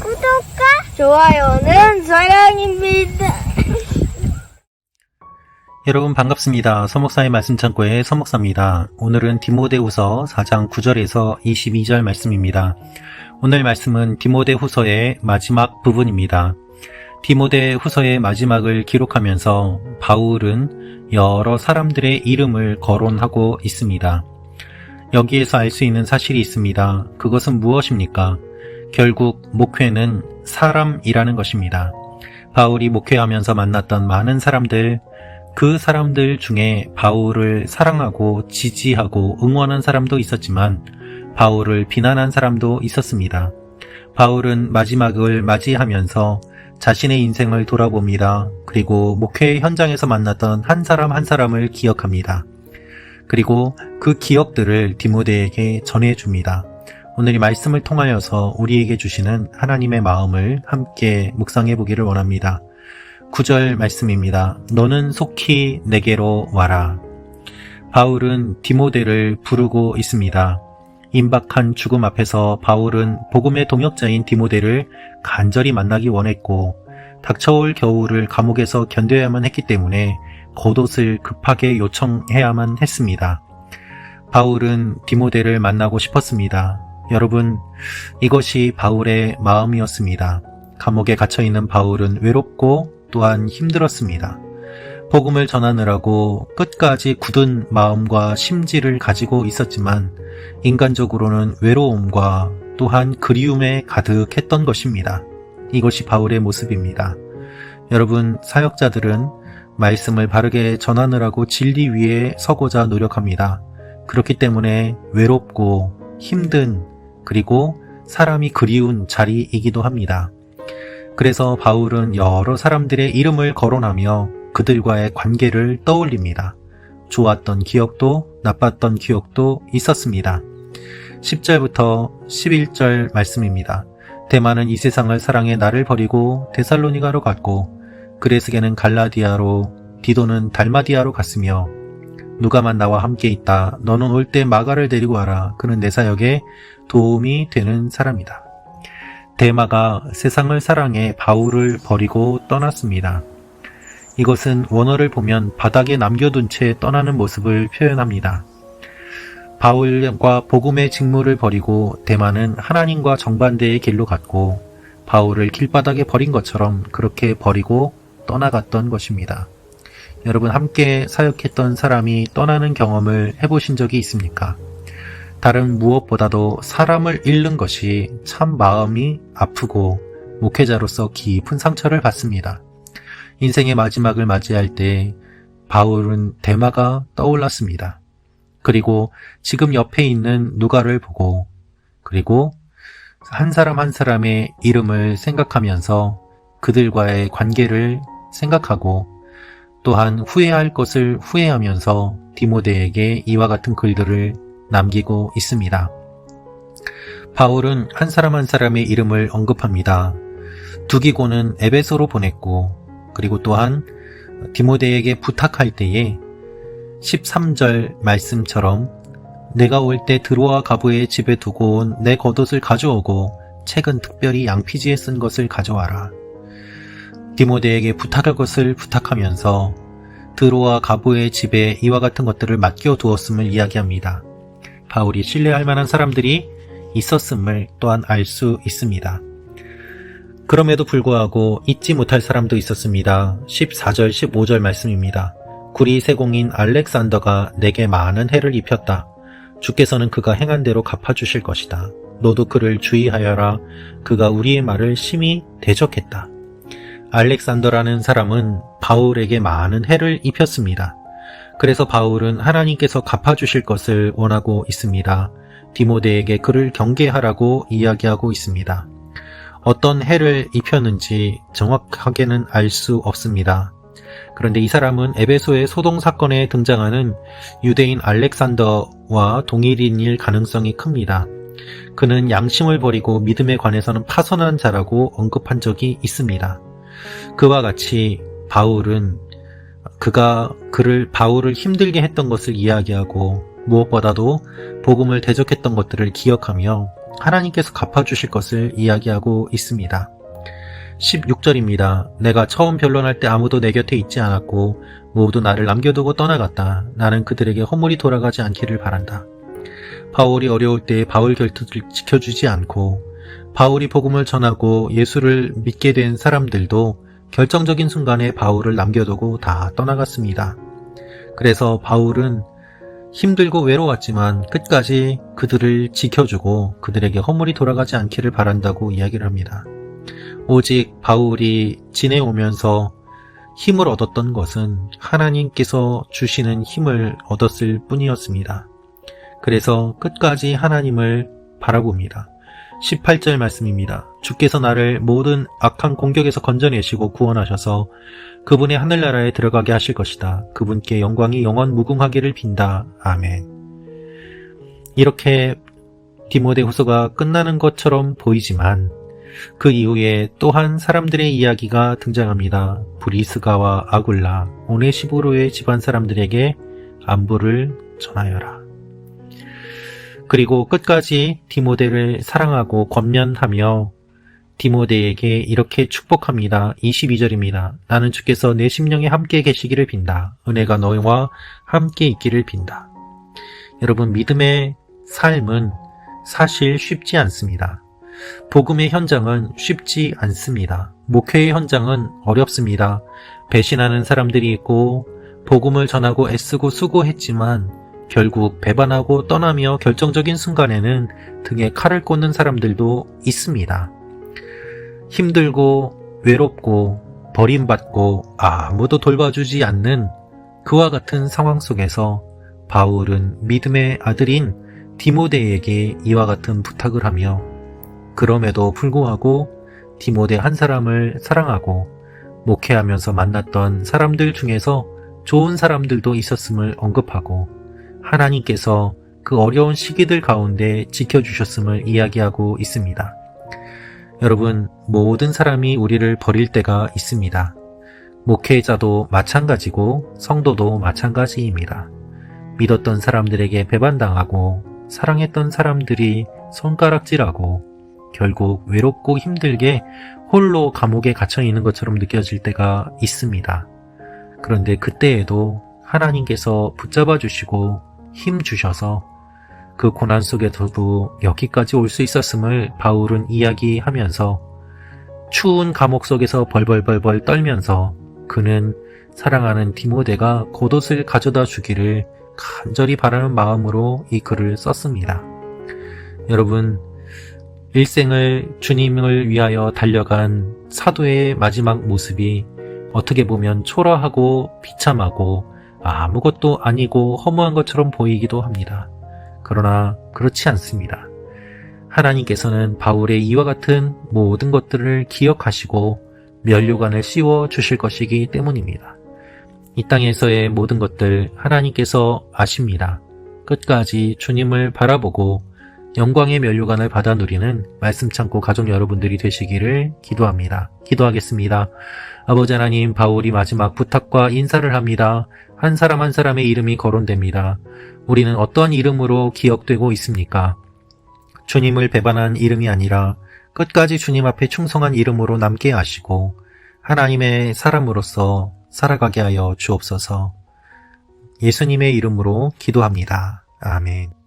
구독과 좋아요는 사랑입니다. 여러분 반갑습니다. 서목사의 말씀 창고의 서목사입니다. 오늘은 디모데후서 4장 9절에서 22절 말씀입니다. 오늘 말씀은 디모데후서의 마지막 부분입니다. 디모데후서의 마지막을 기록하면서 바울은 여러 사람들의 이름을 거론하고 있습니다. 여기에서 알 수 있는 사실이 있습니다. 그것은 무엇입니까? 결국 목회는 사람이라는 것입니다. 바울이 목회하면서 만났던 많은 사람들, 그 사람들 중에 바울을 사랑하고 지지하고 응원한 사람도 있었지만 바울을 비난한 사람도 있었습니다. 바울은 마지막을 맞이하면서 자신의 인생을 돌아봅니다. 그리고 목회 현장에서 만났던 한 사람 한 사람을 기억합니다. 그리고 그 기억들을 디모데에게 전해줍니다. 오늘 이 말씀을 통하여서 우리에게 주시는 하나님의 마음을 함께 묵상해 보기를 원합니다. 9절 말씀입니다. 너는 속히 내게로 와라. 바울은 디모데를 부르고 있습니다. 임박한 죽음 앞에서 바울은 복음의 동역자인 디모데를 간절히 만나기 원했고 닥쳐올 겨울을 감옥에서 견뎌야만 했기 때문에 겉옷을 급하게 요청해야만 했습니다. 바울은 디모데를 만나고 싶었습니다. 여러분, 이것이 바울의 마음이었습니다. 감옥에 갇혀 있는 바울은 외롭고 또한 힘들었습니다. 복음을 전하느라고 끝까지 굳은 마음과 심지를 가지고 있었지만 인간적으로는 외로움과 또한 그리움에 가득했던 것입니다. 이것이 바울의 모습입니다. 여러분, 사역자들은 말씀을 바르게 전하느라고 진리 위에 서고자 노력합니다. 그렇기 때문에 외롭고 힘든 그리고 사람이 그리운 자리이기도 합니다. 그래서 바울은 여러 사람들의 이름을 거론하며 그들과의 관계를 떠올립니다. 좋았던 기억도 나빴던 기억도 있었습니다. 10절부터 11절 말씀입니다. 대만은 이 세상을 사랑해 나를 버리고 데살로니가로 갔고 그레스게는 갈라디아로 디도는 달마디아로 갔으며 누가만 나와 함께 있다. 너는 올 때 마가를 데리고 와라. 그는 내 사역에 도움이 되는 사람이다. 대마가 세상을 사랑해 바울을 버리고 떠났습니다. 이것은 원어를 보면 바닥에 남겨둔 채 떠나는 모습을 표현합니다. 바울과 복음의 직무를 버리고 대마는 하나님과 정반대의 길로 갔고 바울을 길바닥에 버린 것처럼 그렇게 버리고 떠나갔던 것입니다. 여러분 함께 사역했던 사람이 떠나는 경험을 해보신 적이 있습니까? 다른 무엇보다도 사람을 잃는 것이 참 마음이 아프고 목회자로서 깊은 상처를 받습니다. 인생의 마지막을 맞이할 때 바울은 대마가 떠올랐습니다. 그리고 지금 옆에 있는 누가를 보고 그리고 한 사람 한 사람의 이름을 생각하면서 그들과의 관계를 생각하고 또한 후회할 것을 후회하면서 디모데에게 이와 같은 글들을 남기고 있습니다. 바울은 한 사람 한 사람의 이름을 언급합니다. 두기고는 에베소로 보냈고 그리고 또한 디모데에게 부탁할 때에 13절 말씀처럼 내가 올 때 드로아 가부의 집에 두고 온 내 겉옷을 가져오고 책은 특별히 양피지에 쓴 것을 가져와라. 디모데에게 부탁할 것을 부탁하면서 드로아 가부의 집에 이와 같은 것들을 맡겨 두었음을 이야기합니다. 바울이 신뢰할 만한 사람들이 있었음을 또한 알 수 있습니다. 그럼에도 불구하고 잊지 못할 사람도 있었습니다. 14절, 15절 말씀입니다. 구리 세공인 알렉산더가 내게 많은 해를 입혔다. 주께서는 그가 행한 대로 갚아주실 것이다. 너도 그를 주의하여라. 그가 우리의 말을 심히 대적했다. 알렉산더라는 사람은 바울에게 많은 해를 입혔습니다. 그래서 바울은 하나님께서 갚아주실 것을 원하고 있습니다. 디모데에게 그를 경계하라고 이야기하고 있습니다. 어떤 해를 입혔는지 정확하게는 알 수 없습니다. 그런데 이 사람은 에베소의 소동 사건에 등장하는 유대인 알렉산더와 동일인일 가능성이 큽니다. 그는 양심을 버리고 믿음에 관해서는 파선한 자라고 언급한 적이 있습니다. 그와 같이 바울은 그가 그를 바울을 힘들게 했던 것을 이야기하고 무엇보다도 복음을 대적했던 것들을 기억하며 하나님께서 갚아주실 것을 이야기하고 있습니다. 16절입니다. 내가 처음 변론할 때 아무도 내 곁에 있지 않았고 모두 나를 남겨두고 떠나갔다. 나는 그들에게 허물이 돌아가지 않기를 바란다. 바울이 어려울 때 바울 곁을 지켜주지 않고 바울이 복음을 전하고 예수를 믿게 된 사람들도 결정적인 순간에 바울을 남겨두고 다 떠나갔습니다. 그래서 바울은 힘들고 외로웠지만 끝까지 그들을 지켜주고 그들에게 허물이 돌아가지 않기를 바란다고 이야기를 합니다. 오직 바울이 지내오면서 힘을 얻었던 것은 하나님께서 주시는 힘을 얻었을 뿐이었습니다. 그래서 끝까지 하나님을 바라봅니다. 18절 말씀입니다. 주께서 나를 모든 악한 공격에서 건져내시고 구원하셔서 그분의 하늘나라에 들어가게 하실 것이다. 그분께 영광이 영원 무궁하기를 빈다. 아멘. 이렇게 디모데 후서가 끝나는 것처럼 보이지만 그 이후에 또한 사람들의 이야기가 등장합니다. 브리스가와 아굴라, 오네시보로의 집안 사람들에게 안부를 전하여라. 그리고 끝까지 디모데를 사랑하고 권면하며 디모데에게 이렇게 축복합니다. 22절입니다. 나는 주께서 내 심령에 함께 계시기를 빈다. 은혜가 너와 함께 있기를 빈다. 여러분, 믿음의 삶은 사실 쉽지 않습니다. 복음의 현장은 쉽지 않습니다. 목회의 현장은 어렵습니다. 배신하는 사람들이 있고, 복음을 전하고 애쓰고 수고했지만, 결국 배반하고 떠나며 결정적인 순간에는 등에 칼을 꽂는 사람들도 있습니다. 힘들고 외롭고 버림받고 아무도 돌봐주지 않는 그와 같은 상황 속에서 바울은 믿음의 아들인 디모데에게 이와 같은 부탁을 하며 그럼에도 불구하고 디모데 한 사람을 사랑하고 목회하면서 만났던 사람들 중에서 좋은 사람들도 있었음을 언급하고 하나님께서 그 어려운 시기들 가운데 지켜주셨음을 이야기하고 있습니다. 여러분, 모든 사람이 우리를 버릴 때가 있습니다. 목회자도 마찬가지고 성도도 마찬가지입니다. 믿었던 사람들에게 배반당하고 사랑했던 사람들이 손가락질하고 결국 외롭고 힘들게 홀로 감옥에 갇혀 있는 것처럼 느껴질 때가 있습니다. 그런데 그때에도 하나님께서 붙잡아 주시고 힘 주셔서 그 고난 속에서도 여기까지 올 수 있었음을 바울은 이야기하면서 추운 감옥 속에서 벌벌벌벌 떨면서 그는 사랑하는 디모데가 겉옷을 가져다 주기를 간절히 바라는 마음으로 이 글을 썼습니다. 여러분, 일생을 주님을 위하여 달려간 사도의 마지막 모습이 어떻게 보면 초라하고 비참하고 아무것도 아니고 허무한 것처럼 보이기도 합니다. 그러나 그렇지 않습니다. 하나님께서는 바울의 이와 같은 모든 것들을 기억하시고 면류관을 씌워 주실 것이기 때문입니다. 이 땅에서의 모든 것들 하나님께서 아십니다. 끝까지 주님을 바라보고 영광의 면류관을 받아 누리는 말씀 참고 가족 여러분들이 되시기를 기도합니다. 기도하겠습니다. 아버지 하나님, 바울이 마지막 부탁과 인사를 합니다. 한 사람 한 사람의 이름이 거론됩니다. 우리는 어떠한 이름으로 기억되고 있습니까? 주님을 배반한 이름이 아니라 끝까지 주님 앞에 충성한 이름으로 남게 하시고 하나님의 사람으로서 살아가게 하여 주옵소서 예수님의 이름으로 기도합니다. 아멘.